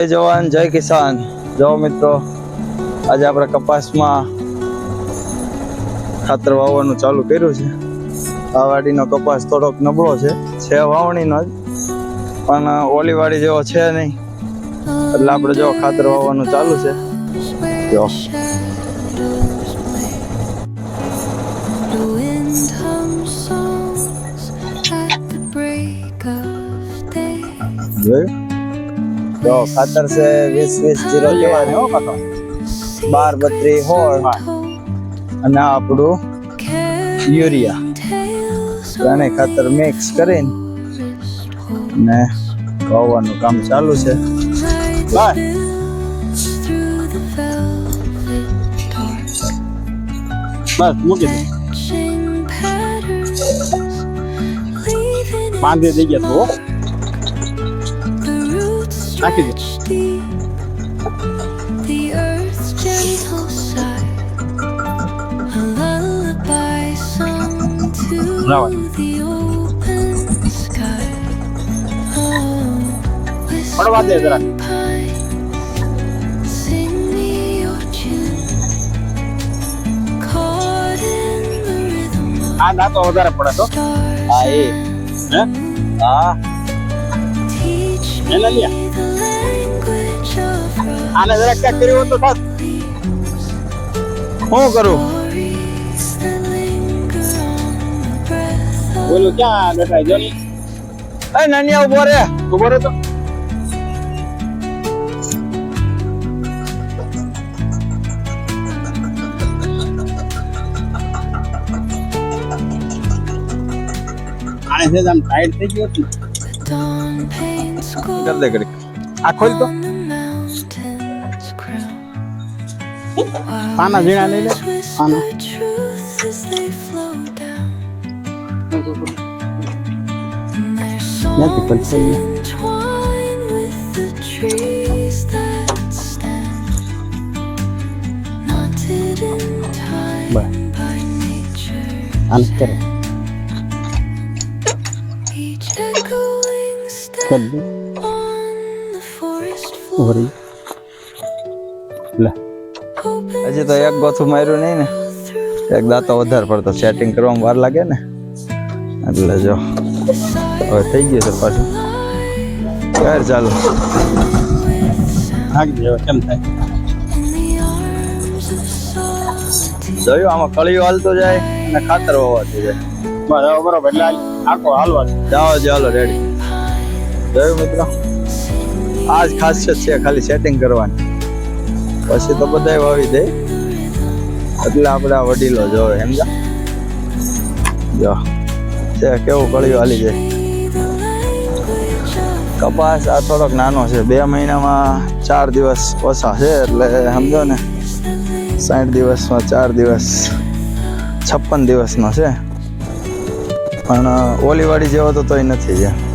જય જવાન, જય કિસાન. જો મિત્રો, આજે આપણે કપાસમાં ખાતર વાવવાનું ચાલુ કર્યું છે. આ વાડીનો કપાસ થોડોક નબળો છે. છે વાવણીનો જ, પણ ઓલી વાડી જેવો છે નહીં. એટલે આપણે જો ખાતર વાવવાનું ચાલુ છે. જો. જોયું? જો ખાતર છે વીસ વીસ જીરો લેવાની હો કાકા બાર બત્રી હોળ. અને આ આપણું યુરિયા. ત્રણેય ખાતર મિક્સ કરીને ને વાવવાનું કામ ચાલુ છે. બાય. બસ મૂકી દે. બાંધી દઈ ગયા તું roots નાખી દે stretch deep. The earth's gentle sigh, a lullaby sung to Bravo. the open sky. Oh, પડવા દે જરાક pine, sing me your tune. Caught in the rhythm of આ ના તો વધારે પડે તો stars હા એ હે હા teach me એને લ્યા the language of આને જરાક ક્યાંક કર્યું હોત તો થાત શું કરું? બોલું ક્યાં બેઠા જો એ નાનિયા ઊભો રે. ઊભો રહે તો. આને છે આમ ટાઈટ થઈ ગયો કર દે કરી આ ખોલ તો. પાના ઝીણા લઈ લે પાના Whisper truth as they flow down. And their નથી songs પડશે entwine with the trees that stand. Knotted in time Bye. by nature. આને કરે Each echoing step કર દે on the forest ઉભો floor. રહી લે Open હજી તો એક ગોથું માર્યું નહીં ને. એક દાંતો વધારે પડતો. સેટિંગ કરવામાં વાર લાગે ને. એટલે જો હવે થઈ ગયું છે પાછું. કર ચાલો. ભાગ જેવો કેમ થાય. જોયું આમાં કળિયું હાલતું જાય અને ખાતર હોવાથી જાય. હવે બરોબર. એટલે આખો હાલવા. જાઓ ચાલો રેડી જોયું મિત્રો. આ જ ખાસિયત છે ખાલી સેટિંગ કરવાની. પછી તો બધાય વાવી દે. એટલે આપણે આ વડીલો જોવે સમજા જો. છે, કેવું કળિયું હાલી જાય. કપાસ આ થોડોક નાનો છે, બે મહિનામાં ચાર દિવસ ઓછા છે, એટલે સમજો ને. સાઠ દિવસમાં ચાર દિવસ, છપ્પન દિવસનો છે. પણ ઓલીવાડી જેવો તો તોય નથી જ્યાં